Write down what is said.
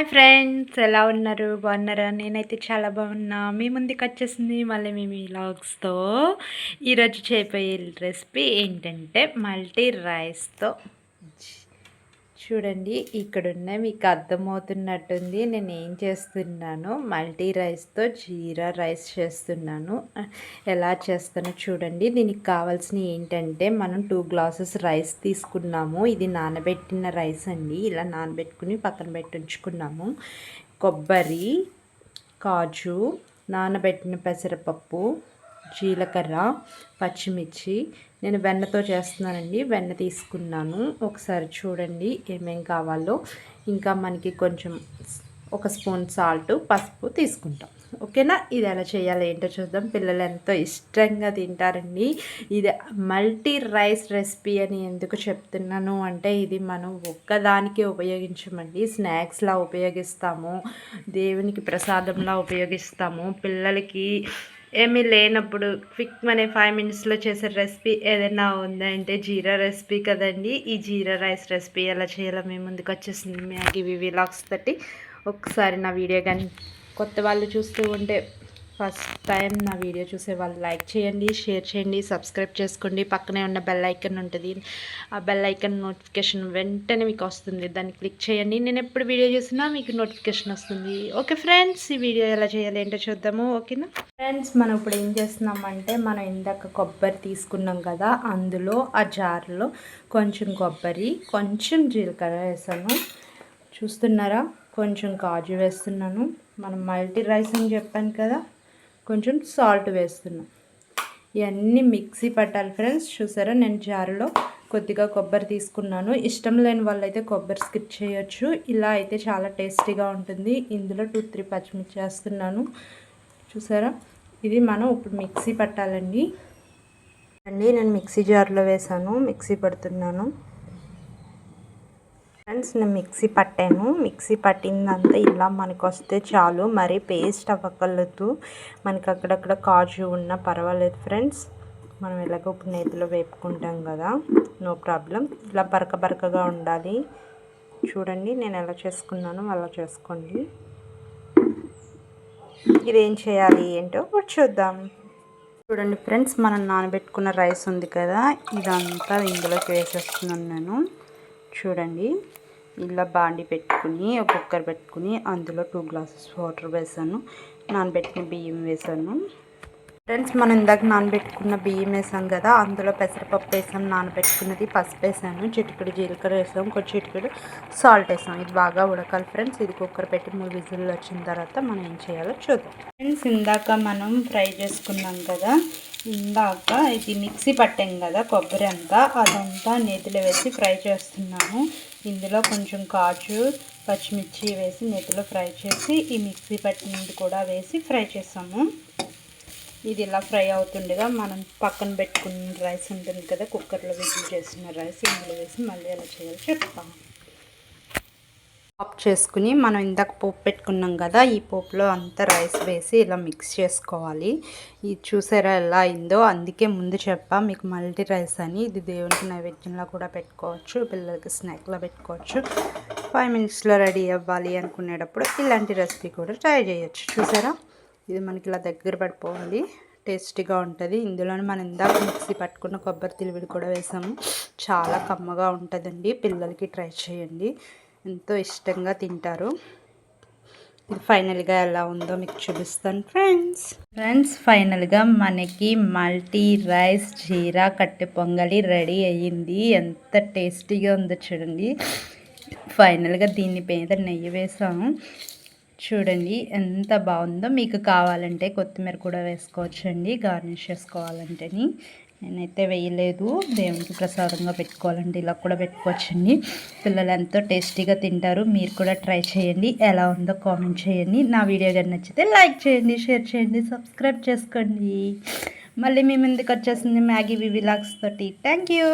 Hi friends ఎలా ఉన్నారు? బాగున్నారా? నేనైతే చాలా బాగున్నా. మీ ముందుకు వచ్చేసింది మళ్ళీ మేము ఈ లాగ్స్తో ఈరోజు చేయబోయే రెసిపీ ఏంటంటే మల్టీ రైస్తో. చూడండి ఇక్కడున్న మీకు అర్థమవుతున్నట్టుంది నేను ఏం చేస్తున్నాను. మల్టీ రైస్తో జీరా రైస్ చేస్తున్నాను. ఎలా చేస్తానో చూడండి. దీనికి కావాల్సిన ఏంటంటే మనం టూ గ్లాసెస్ రైస్ తీసుకున్నాము. ఇది నానబెట్టిన రైస్ అండి. ఇలా నానబెట్టుకుని పక్కన పెట్టి ఉంచుకున్నాము. కొబ్బరి కాజు నానబెట్టిన పెసరపప్పు జీలకర్ర పచ్చిమిర్చి. నేను వెన్నతో చేస్తున్నానండి. వెన్న తీసుకున్నాను. ఒకసారి చూడండి ఏమేం కావాలో. ఇంకా మనకి కొంచెం ఒక స్పూన్ సాల్ట్ పసుపు తీసుకుంటాం. ఓకేనా? ఇది ఎలా చేయాలి ఏంటో చూద్దాం. పిల్లలు ఎంతో ఇష్టంగా తింటారండి. ఇది మల్టీ రైస్ రెసిపీ అని ఎందుకు చెప్తున్నాను అంటే ఇది మనం ఒక్కదానికి ఉపయోగించమండి. స్నాక్స్లా ఉపయోగిస్తాము. దేవునికి ప్రసాదంలా ఉపయోగిస్తాము. పిల్లలకి ఏమీ లేనప్పుడు క్విక్ మనే ఫైవ్ మినిట్స్లో చేసే రెసిపీ ఏదైనా ఉందంటే జీరా రెసిపీ కదండి. ఈ జీరా రైస్ రెసిపీ ఎలా చేయాలో మేము ముందుకు వచ్చేసింది. మ్యాగీ విలాగ్స్ తోటి. ఒకసారి నా వీడియో కానీ కొత్త వాళ్ళు చూస్తూ ఉంటే ఫస్ట్ టైం నా వీడియో చూసే వాళ్ళు లైక్ చేయండి షేర్ చేయండి సబ్స్క్రైబ్ చేసుకోండి. పక్కనే ఉన్న బెల్ ఐకన్ ఉంటుంది. ఆ బెల్ ఐకన్ నోటిఫికేషన్ వెంటనే మీకు వస్తుంది. దాన్ని క్లిక్ చేయండి. నేను ఎప్పుడు వీడియో చూసినా మీకు నోటిఫికేషన్ వస్తుంది. ఓకే ఫ్రెండ్స్ ఈ వీడియో ఎలా చేయాలి ఏంటో చూద్దాము. ఓకేనా? ఫ్రెండ్స్ మనం ఇప్పుడు ఏం చేస్తున్నామంటే మనం ఇందాక కొబ్బరి తీసుకున్నాం కదా అందులో ఆ జార్లో కొంచెం కొబ్బరి కొంచెం జీలకర్ర వేసాను. చూస్తున్నారా? కొంచెం కాజు వేస్తున్నాను. మనం మల్టీ రైస్ అని చెప్పాను కదా. కొంచెం సాల్ట్ వేస్తున్నాం. ఇవన్నీ మిక్సీ పట్టాలి ఫ్రెండ్స్ చూసారా? నేను జారులో కొద్దిగా కొబ్బరి తీసుకున్నాను. ఇష్టం లేని వాళ్ళైతే కొబ్బరి స్కిప్ చేయొచ్చు. ఇలా అయితే చాలా టేస్టీగా ఉంటుంది. ఇందులో టూ త్రీ పచ్చిమిర్చి వేస్తున్నాను. చూసారా? ఇది మనం ఇప్పుడు మిక్సీ పట్టాలండి. అండి నేను మిక్సీ జార్లో వేసాను. మిక్సీ పడుతున్నాను. ఫ్రెండ్స్ నేను మిక్సీ పట్టాను. మిక్సీ పట్టిందంతా ఇలా మనకు వస్తే చాలు. మరి పేస్ట్ అవ్వగలదు. మనకి అక్కడక్కడ కాజు ఉన్నా పర్వాలేదు ఫ్రెండ్స్. మనం ఎలాగో ఇప్పుడు నేతిలో వేపుకుంటాం కదా. No problem. ఇలా బరక బరకగా ఉండాలి. చూడండి నేను ఎలా చేసుకున్నానో అలా చేసుకోండి. ఇదేం చేయాలి ఏంటో ఇప్పుడు చూద్దాం. చూడండి ఫ్రెండ్స్ మనం నానబెట్టుకున్న రైస్ ఉంది కదా. ఇదంతా ఇందులోకి వేసేస్తున్నాను నేను. చూడండి. ఇలా బాండి పెట్టుకుని కుక్కర్ పెట్టుకుని అందులో టూ గ్లాసెస్ వాటర్ వేసాను. నానబెట్టిన బియ్యం వేసాను. ఫ్రెండ్స్ మనం ఇందాక నానబెట్టుకున్న బియ్యం వేసాం కదా అందులో పెసరపప్పు వేసాం నానబెట్టుకున్నది పసుపు వేసాను చిటికెడు జీలకర్ర వేసాం కొంచెం చిటికెడు సాల్ట్ వేసాం. ఇది బాగా ఉడకాలి ఫ్రెండ్స్ ఇది కుక్కర్ పెట్టి మూడు విజిల్లు వచ్చిన తర్వాత మనం ఏం చేయాలో చూద్దాం. ఫ్రెండ్స్ ఇందాక మనం ఫ్రై చేసుకున్నాం కదా ఇందాక ఇది మిక్సీ పట్టాం కదా కొబ్బరి అంతా అదంతా నేతిలో వేసి ఫ్రై చేస్తున్నాము. ఇందులో కొంచెం కాజు పచ్చిమిర్చి వేసి నెత్తిలో ఫ్రై చేసి ఈ మిక్సీ పట్టినది కూడా వేసి ఫ్రై చేసాము ఇది ఇలా ఫ్రై అవుతుండగా మనం పక్కన పెట్టుకున్న రైస్ ఉంటుంది కదా కుక్కర్లో విజిల్ చేసిన రైస్ ఇందులో వేసి మళ్ళీ ఎలా చేయాలో చెప్తాము. ఆఫ్ చేసుకుని మనం ఇందాక పోపు పెట్టుకున్నాం కదా ఈ పోపులో అంతా రైస్ వేసి ఇలా మిక్స్ చేసుకోవాలి. ఇది చూసారా ఎలా అయిందో? అందుకే ముందు చెప్పా మీకు మల్టీ రైస్ అని. ఇది దేవునికి నైవేద్యంలో కూడా పెట్టుకోవచ్చు పిల్లలకి స్నాక్లో పెట్టుకోవచ్చు. ఫైవ్ మినిట్స్లో రెడీ అవ్వాలి అనుకునేటప్పుడు ఇలాంటి రెసిపీ కూడా ట్రై చేయొచ్చు. చూసారా? ఇది మనకి ఇలా దగ్గర పడిపోవాలి టేస్టీగా ఉంటుంది. ఇందులోనే మనం ఇందాక మిక్సీ పట్టుకున్న కొబ్బరి తిలివిడి కూడా వేసాము. చాలా కమ్మగా ఉంటుందండి. పిల్లలకి ట్రై చేయండి. ఎంతో ఇష్టంగా తింటారు. ఇది ఫైనల్గా ఎలా ఉందో మీకు చూపిస్తాను ఫ్రెండ్స్. ఫ్రెండ్స్ ఫైనల్గా మనకి మల్టీ రైస్ జీరా కట్టె పొంగలి రెడీ అయ్యింది. ఎంత టేస్టీగా ఉందో చూడండి. ఫైనల్గా దీని మీద నెయ్యి వేసాము. చూడండి ఎంత బాగుందో. మీకు కావాలంటే కొత్తిమీర కూడా వేసుకోవచ్చండి. గార్నిష్ చేసుకోవాలంటేని. నేనైతే వేయలేదు. దేవునికి ప్రసాదంగా పెట్టుకోవాలండి. ఇలా కూడా పెట్టుకోవచ్చండి. పిల్లలు ఎంతో టేస్టీగా తింటారు. మీరు కూడా ట్రై చేయండి. ఎలా ఉందో కామెంట్ చేయండి. నా వీడియో కానీ నచ్చితే లైక్ చేయండి షేర్ చేయండి సబ్స్క్రైబ్ చేసుకోండి. మళ్ళీ మీ ముందుకు వచ్చేసింది మ్యాగీ వివిలాగ్స్ తోటి. Thank you.